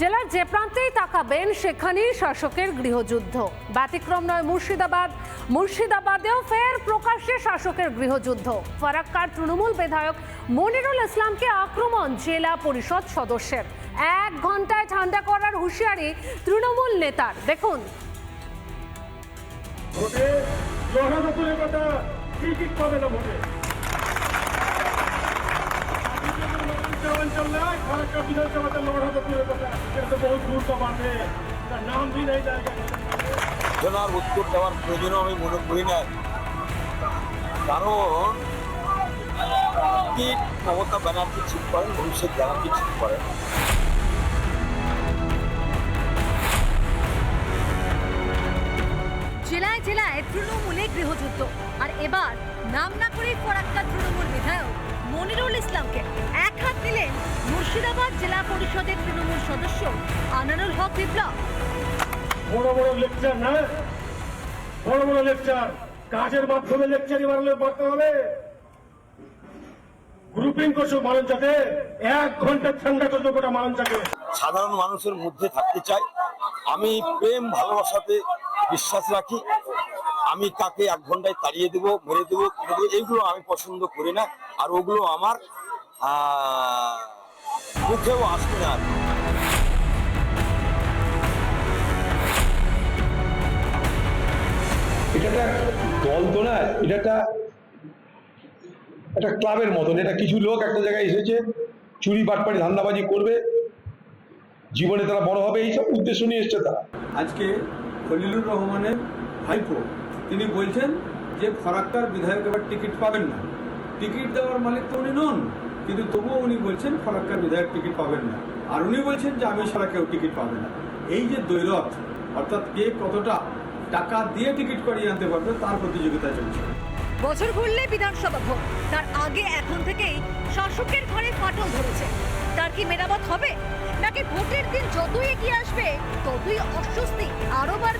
জেলার যে প্রান্তেই তাকাবেন, সেখানেই শাসকের গৃহযুদ্ধ। ব্যতিক্রম নয় মুর্শিদাবাদ। মুর্শিদাবাদেও ফের প্রকাশ্যে শাসকের গৃহযুদ্ধ। ফারাক্কার তৃণমূল বিধায়ক মনিরুল ইসলামকে আক্রমণ জেলা পরিষদ সদস্যের। এক ঘন্টায় ঠান্ডা করার হুঁশিয়ারি তৃণমূল নেতার। দেখুন। ভোটে কথা টিকিট পাবে না ভোটে। অঞ্চল নয় ফারাক্কা বিধানসভাতে লড়া নতুনের কথা এটা তো বহু দূর তো বাড়বে তার নাম भी नहीं जाएगा ঘটনার উত্তর দেওয়ার প্রয়োজনও আমি মনে করি না কারণ কি মমতা ব্যানার্জি ঠিক করেন ভবিষ্যৎ ব্যানার্জি ঠিক করেন জেলায় জেলায় তৃণমূলে গৃহযুদ্ধ আর এবার নাম না করেই ফরাক্কা তৃণমূল বিধায়ক মনিরুল ইসলামকে এক হাত দিলেন মুর্শিদাবাদ জেলা পরিষদের তৃণমূল সদস্য আনারুল হক বিপ্লব। বড় বড় লেকচার না? বড় বড় লেকচার। কাজের মাধ্যমে লেকচারই বানালে বাড়তে হবে। গ্রুপিং করছ মানুষটাকে এক ঘণ্টা ঠান্ডা করছ গোটা মানুষটাকে সাধারণ মানুষের মধ্যে থাকতে চাই। আমি প্রেম ভালোবাসাতে বিশ্বাস রাখি। আমি তাকে এক ঘন্টায় তাড়িয়ে দেবো মেরে দেবো এইগুলো আমি পছন্দ করি না। আর ওগুলো আমার আহ, মুখেও আসবে না। এটা একটা দল তো না এটা একটা একটা ক্লাবের মতন। এটা কিছু লোক একটা জায়গায় এসেছে চুরি বাটপাড়ি ধান্দাবাজি করবে। জীবনে তারা বড় হবে এইসব উদ্দেশ্য নিয়ে এসছে তারা। আজকে খলিলুর রহমানের ভাইপো তিনি বলছেন যে ফরাক্কার বিধায়ক এবার টিকিট পাবেন না। টিকিট দেওয়ার মালিক তো উনি নন, কিন্তু তবুও উনি বলছেন ফরাক্কার বিধায়ক টিকিট পাবেন না। আর উনি বলছেন যে আমি ছাড়া কেউ টিকিট পাবে না। এই যে দৈরথ অর্থাৎ কে কতটা টাকা দিয়ে টিকিট করিয়ে আনতে পারবে তার প্রতিযোগিতা চলছে। বছর ঘুরলে বিধানসভা ভোট। তার আগে এখন থেকেই শাসকের ঘরে ফাটল ধরেছে। তার কি মেরামত হবে? নাকি ভোটের দিন যতই এগিয়ে আসবে, ততই অস্বস্তি আরও বাড়বে?